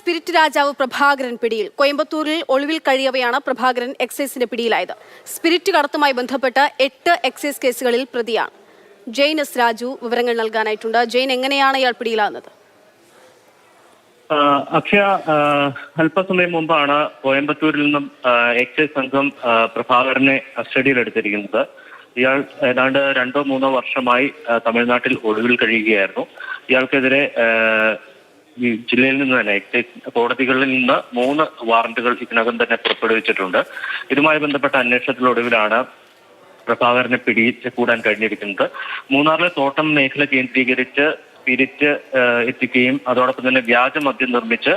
Spirit രാജാവ് പ്രഭാകരൻ പിടിയിൽ. കോയമ്പത്തൂരിൽ ഒളിവിൽ കഴിയവെയാണ് പ്രഭാകരൻ എക്സൈസിന്റെ പിടിയിലായത്. സ്പിരിറ്റ് കടത്തുമായി ബന്ധപ്പെട്ട എട്ട് എക്സൈസ് കേസുകളിൽ പ്രതിയാണ്. ജെയിൻ എസ് രാജു വിവരങ്ങൾ നൽകാനായിട്ടുണ്ട്. ജെയിൻ എങ്ങനെയാണ് ഇയാൾ പിടിയിലാകുന്നത്? അക്ഷയ അല്പസമയം മുമ്പാണ് കോയമ്പത്തൂരിൽ നിന്നും എക്സൈസ് സംഘം പ്രഭാകരനെ കസ്റ്റഡിയിൽ എടുത്തിരിക്കുന്നത്. ഇയാൾ ഏതാണ്ട് രണ്ടോ മൂന്നോ വർഷമായി തമിഴ്നാട്ടിൽ ഒളിവിൽ കഴിയുകയായിരുന്നു. ഇയാൾക്കെതിരെ ജില്ലയിൽ നിന്ന് തന്നെ എക്സൈസ് കോടതികളിൽ നിന്ന് മൂന്ന് വാറന്റുകൾ ഇതിനകം തന്നെ പുറപ്പെടുവിച്ചിട്ടുണ്ട്. ഇതുമായി ബന്ധപ്പെട്ട അന്വേഷണത്തിലൊടുവിലാണ് പ്രഭാകരനെ പിടിച്ച് കൂടാൻ കഴിഞ്ഞിരിക്കുന്നത്. മൂന്നാറിലെ തോട്ടം മേഖല കേന്ദ്രീകരിച്ച് സ്പിരിറ്റ് എത്തിക്കുകയും അതോടൊപ്പം തന്നെ വ്യാജ മദ്യം നിർമ്മിച്ച്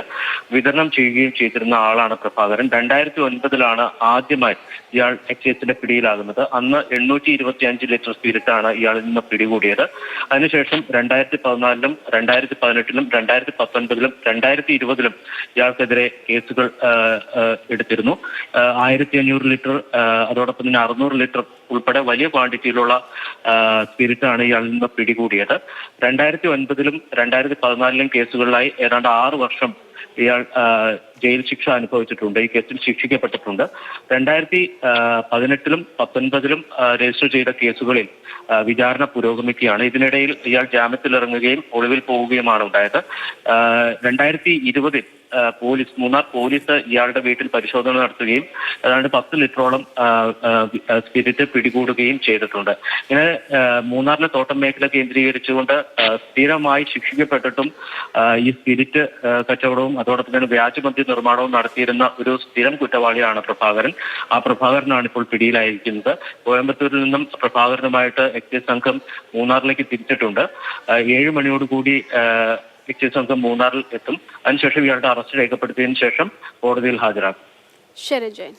വിതരണം ചെയ്യുകയും ചെയ്തിരുന്ന ആളാണ് പ്രഭാകരൻ. രണ്ടായിരത്തി ഒൻപതിലാണ് ആദ്യമായി ഇയാൾ എക്സൈസിന്റെ പിടിയിലാകുന്നത്. അന്ന് എണ്ണൂറ്റി ഇരുപത്തി അഞ്ച് ലിറ്റർ സ്പിരിറ്റാണ് ഇയാളിൽ നിന്ന് പിടികൂടിയത്. അതിനുശേഷം രണ്ടായിരത്തി പതിനാലിലും രണ്ടായിരത്തി പതിനെട്ടിലും രണ്ടായിരത്തി പത്തൊൻപതിലും രണ്ടായിരത്തി ഇരുപതിലും ഇയാൾക്കെതിരെ കേസുകൾ എടുത്തിരുന്നു. ആയിരത്തി അഞ്ഞൂറ് ലിറ്റർ അതോടൊപ്പം തന്നെ അറുന്നൂറ് ലിറ്റർ ഉൾപ്പെടെ വലിയ ക്വാണ്ടിറ്റിയിലുള്ള സ്പിരിറ്റ് ആണ് ഇയാളിൽ നിന്ന് പിടികൂടിയത്. രണ്ടായിരത്തി ഒൻപതിലും രണ്ടായിരത്തി പതിനാലിലും കേസുകളിലായി ഏതാണ്ട് ആറ് വർഷം ഇയാൾ ജയിൽ ശിക്ഷ അനുഭവിച്ചിട്ടുണ്ട് ഈ കേസിൽ ശിക്ഷിക്കപ്പെട്ടിട്ടുണ്ട്. രണ്ടായിരത്തി പതിനെട്ടിലും പത്തൊൻപതിലും രജിസ്റ്റർ ചെയ്ത കേസുകളിൽ വിചാരണ പുരോഗമിക്കുകയാണ്. ഇതിനിടയിൽ ഇയാൾ ജാമ്യത്തിലിറങ്ങുകയും ഒളിവിൽ പോവുകയുമാണ് ഉണ്ടായത്. രണ്ടായിരത്തി ഇരുപതിൽ പോലീസ് മൂന്നാർ പോലീസ് ഇയാളുടെ വീട്ടിൽ പരിശോധന നടത്തുകയും ഏതാണ്ട് പത്ത് ലിറ്ററോളം സ്പിരിറ്റ് പിടികൂടുകയും ചെയ്തിട്ടുണ്ട്. ഇങ്ങനെ മൂന്നാറിലെ തോട്ടം മേഖല കേന്ദ്രീകരിച്ചുകൊണ്ട് സ്ഥിരമായി ശിക്ഷിക്കപ്പെട്ടിട്ടും ഈ സ്പിരിറ്റ് ആ, കച്ചവടവും അതോടൊപ്പം തന്നെ വ്യാജമദ്യ നിർമ്മാണവും നടത്തിയിരുന്ന ഒരു സ്ഥിരം കുറ്റവാളിയാണ് പ്രഭാകരൻ. ആ പ്രഭാകരനാണ് ഇപ്പോൾ പിടിയിലായിരിക്കുന്നത്. കോയമ്പത്തൂരിൽ നിന്നും പ്രഭാകരനുമായിട്ട് എക്സൈസ് സംഘം മൂന്നാറിലേക്ക് തിരിച്ചിട്ടുണ്ട്. ഏഴ് മണിയോടുകൂടി എക്സൈസ് സംഘം മൂന്നാറിൽ എത്തും. അതിനുശേഷം ഇയാളുടെ അറസ്റ്റ് രേഖപ്പെടുത്തിയതിനു ശേഷം കോടതിയിൽ ഹാജരാക്കും ശരി ജെയിൻ.